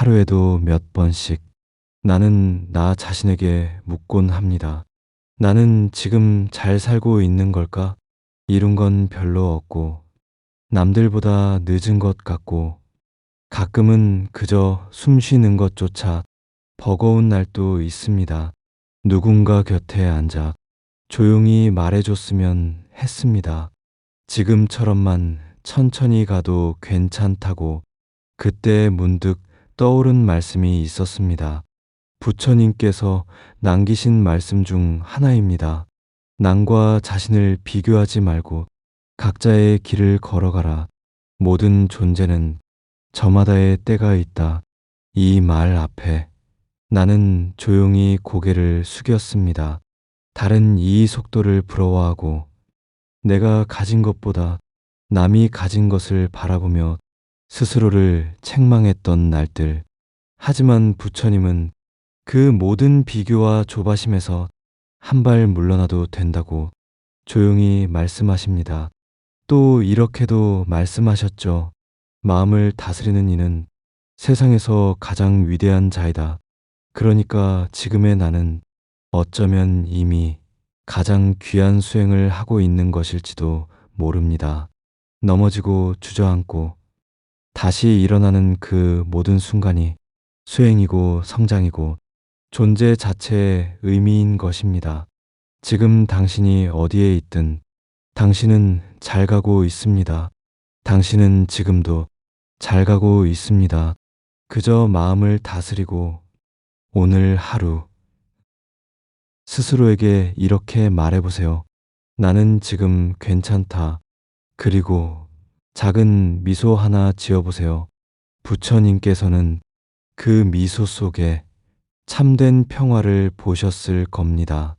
하루에도 몇 번씩 나는 나 자신에게 묻곤 합니다. 나는 지금 잘 살고 있는 걸까? 이룬 건 별로 없고, 남들보다 늦은 것 같고, 가끔은 그저 숨 쉬는 것조차 버거운 날도 있습니다. 누군가 곁에 앉아 조용히 말해줬으면 했습니다. 지금처럼만 천천히 가도 괜찮다고 그때 문득 떠오른 말씀이 있었습니다. 부처님께서 남기신 말씀 중 하나입니다. 남과 자신을 비교하지 말고 각자의 길을 걸어가라. 모든 존재는 저마다의 때가 있다. 이 말 앞에 나는 조용히 고개를 숙였습니다. 다른 이 속도를 부러워하고 내가 가진 것보다 남이 가진 것을 바라보며 스스로를 책망했던 날들. 하지만 부처님은 그 모든 비교와 조바심에서 한 발 물러나도 된다고 조용히 말씀하십니다. 또 이렇게도 말씀하셨죠. 마음을 다스리는 이는 세상에서 가장 위대한 자이다. 그러니까 지금의 나는 어쩌면 이미 가장 귀한 수행을 하고 있는 것일지도 모릅니다. 넘어지고 주저앉고 다시 일어나는 그 모든 순간이 수행이고 성장이고 존재 자체의 의미인 것입니다. 지금 당신이 어디에 있든 당신은 잘 가고 있습니다. 당신은 지금도 잘 가고 있습니다. 그저 마음을 다스리고 오늘 하루 스스로에게 이렇게 말해보세요. 나는 지금 괜찮다. 그리고 작은 미소 하나 지어보세요. 부처님께서는 그 미소 속에 참된 평화를 보셨을 겁니다.